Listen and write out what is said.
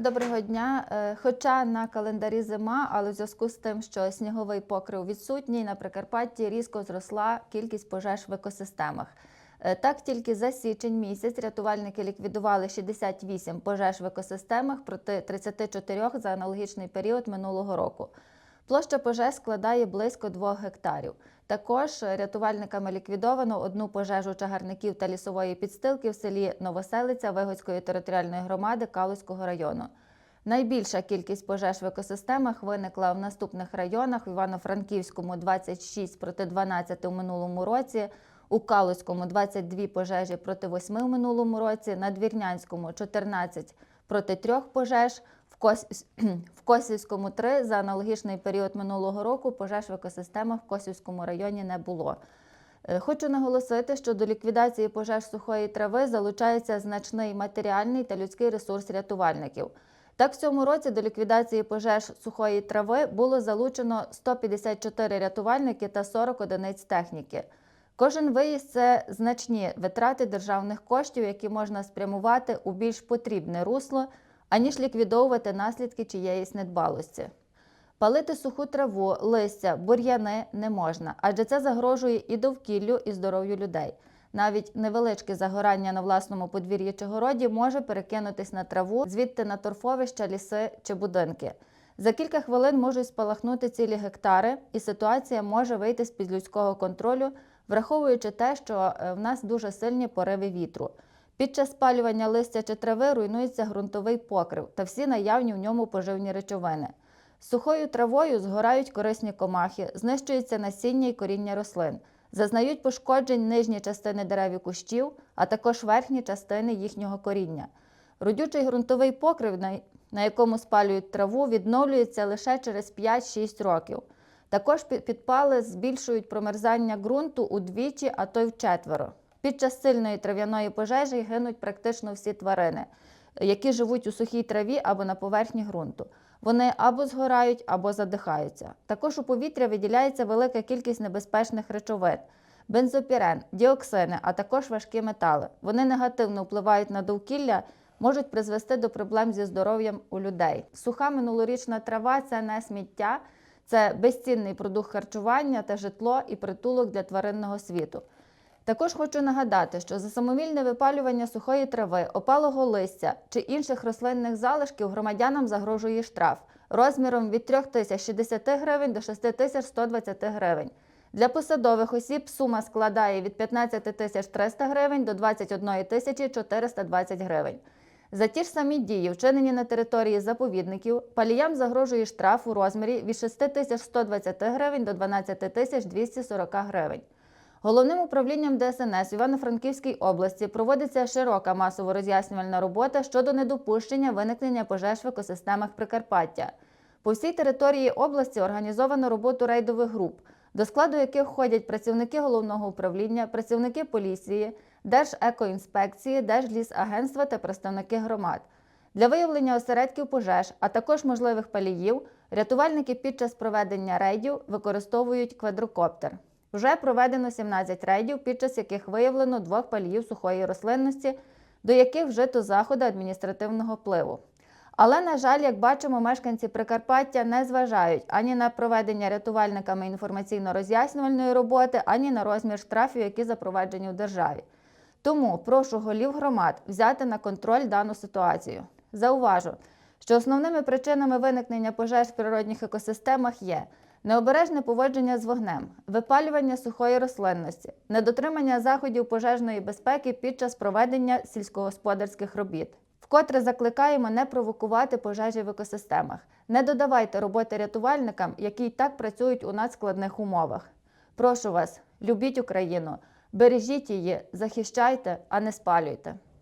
Доброго дня. Е, Хоча на календарі зима, але в зв'язку з тим, що сніговий покрив відсутній, на Прикарпатті різко зросла кількість пожеж в екосистемах. Е, Так, тільки за січень місяць рятувальники ліквідували 68 пожеж в екосистемах проти 34 за аналогічний період минулого року. Площа пожеж складає близько 2 гектарів. Також рятувальниками ліквідовано одну пожежу чагарників та лісової підстилки в селі Новоселиця Вигодської територіальної громади Калузького району. Найбільша кількість пожеж в екосистемах виникла в наступних районах: в Івано-Франківському 26 проти 12 у минулому році, у Калузькому 22 пожежі проти 8 у минулому році, на Двірнянському 14 проти 3 пожеж, в, Косівському 3 за аналогічний період минулого року пожеж в екосистемах в Косівському районі не було. Е, Хочу наголосити, що до ліквідації пожеж сухої трави залучається значний матеріальний та людський ресурс рятувальників. Так, в цьому році до ліквідації пожеж сухої трави було залучено 154 рятувальники та 40 одиниць техніки. Кожен виїзд це значні витрати державних коштів, які можна спрямувати у більш потрібне русло, аніж ліквідовувати наслідки чиєїсь недбалості. Палити суху траву, листя, бур'яни не можна, адже це загрожує і довкіллю, і здоров'ю людей. Навіть невеличке загорання на власному подвір'ї чи городі може перекинутись на траву, звідти на торфовища, ліси чи будинки. За кілька хвилин можуть спалахнути цілі гектари, і ситуація може вийти з під людського контролю, враховуючи те, що е, в нас дуже сильні пориви вітру. Під час спалювання листя чи трави руйнується ґрунтовий покрив та всі наявні в ньому поживні речовини. Сухою травою згорають корисні комахи, знищується насіння і коріння рослин, зазнають пошкоджень нижні частини дерев і кущів, а також верхні частини їхнього коріння. Родючий ґрунтовий покрив, на- якому спалюють траву, відновлюється лише через 5-6 років. Також підпали збільшують промерзання ґрунту удвічі, а то й вчетверо. Під час сильної трав'яної пожежі гинуть практично всі тварини, які живуть у сухій траві або на поверхні ґрунту. Вони або згорають, або задихаються. Також у повітря виділяється велика кількість небезпечних речовин: бензопірен, діоксини, а також важкі метали. Вони негативно впливають на довкілля, можуть призвести до проблем зі здоров'ям у людей. Суха минулорічна трава це не сміття, це безцінний продукт харчування та житло і притулок для тваринного світу. Також хочу нагадати, що за самовільне випалювання сухої трави, опалого листя чи інших рослинних залишків громадянам загрожує штраф розміром від 3060 гривень до 6120 гривень. Для посадових осіб сума складає від 15 тисяч 300 гривень до 21 тисячі 420 гривень. За ті ж самі дії, вчинені на території заповідників, паліям загрожує штраф у розмірі від 6120 гривень до 12 тисяч 240 гривень. Головним управлінням ДСНС Івано-Франківській області проводиться широка масово роз'яснювальна робота щодо недопущення виникнення пожеж в екосистемах Прикарпаття. По всій території області організовано роботу рейдових груп, до складу яких входять працівники головного управління, працівники поліції, Держекоінспекції, Держлісагентства та представники громад. Для виявлення осередків пожеж, а також можливих паліїв, рятувальники під час проведення рейдів використовують квадрокоптер. Вже проведено 17 рейдів, під час яких виявлено двох паліїв сухої рослинності, до яких вжито заходи адміністративного впливу. Але, на жаль, як бачимо, мешканці Прикарпаття не зважають ані на проведення рятувальниками інформаційно-роз'яснювальної роботи, ані на розмір штрафів, які запроваджені в державі. Тому прошу голів громад взяти на контроль дану ситуацію. Зауважу, що основними причинами виникнення пожеж в природних екосистемах є необережне поводження з вогнем, випалювання сухої рослинності, недотримання заходів пожежної безпеки під час проведення сільськогосподарських робіт. Вкотре закликаємо не провокувати пожежі в екосистемах. Не додавайте роботи рятувальникам, які й так працюють у надскладних умовах. Прошу вас, любіть Україну, бережіть її, захищайте, а не спалюйте.